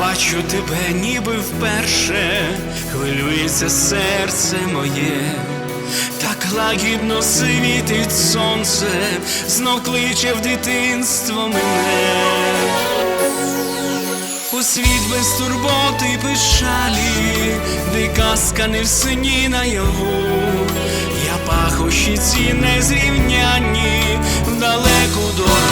бачу тебе ніби вперше, хвилюється серце моє, так лагідно світить сонце, знов кличе в дитинство мене. У світ без турботи й печалі, де казка не в сині наяву, я пахощі ці незрівнянні, в далеку дорогу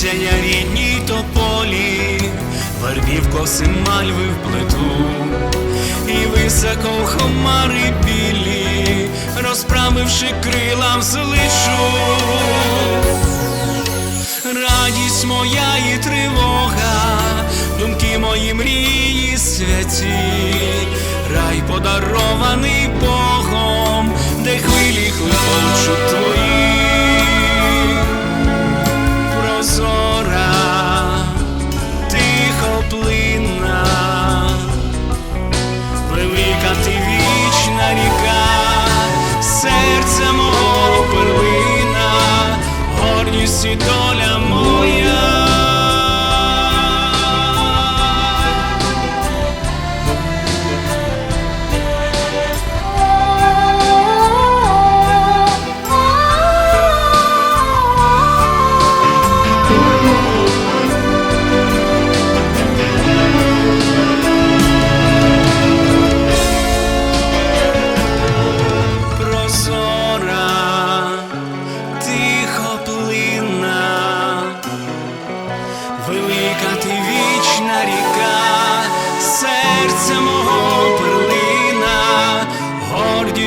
Клонюся я рідній тополі, вербів коси мальви в плету, і високо в хмари білі, розправивши крила взлечу. Радість моя і тривога, думки мої мрії святі, рай подарований Богом, se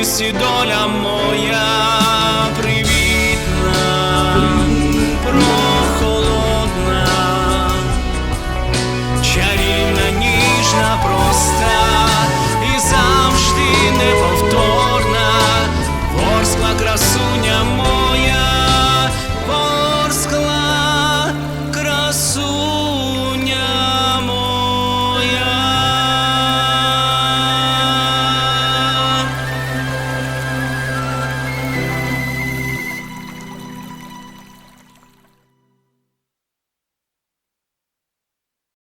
перлина, доля моя.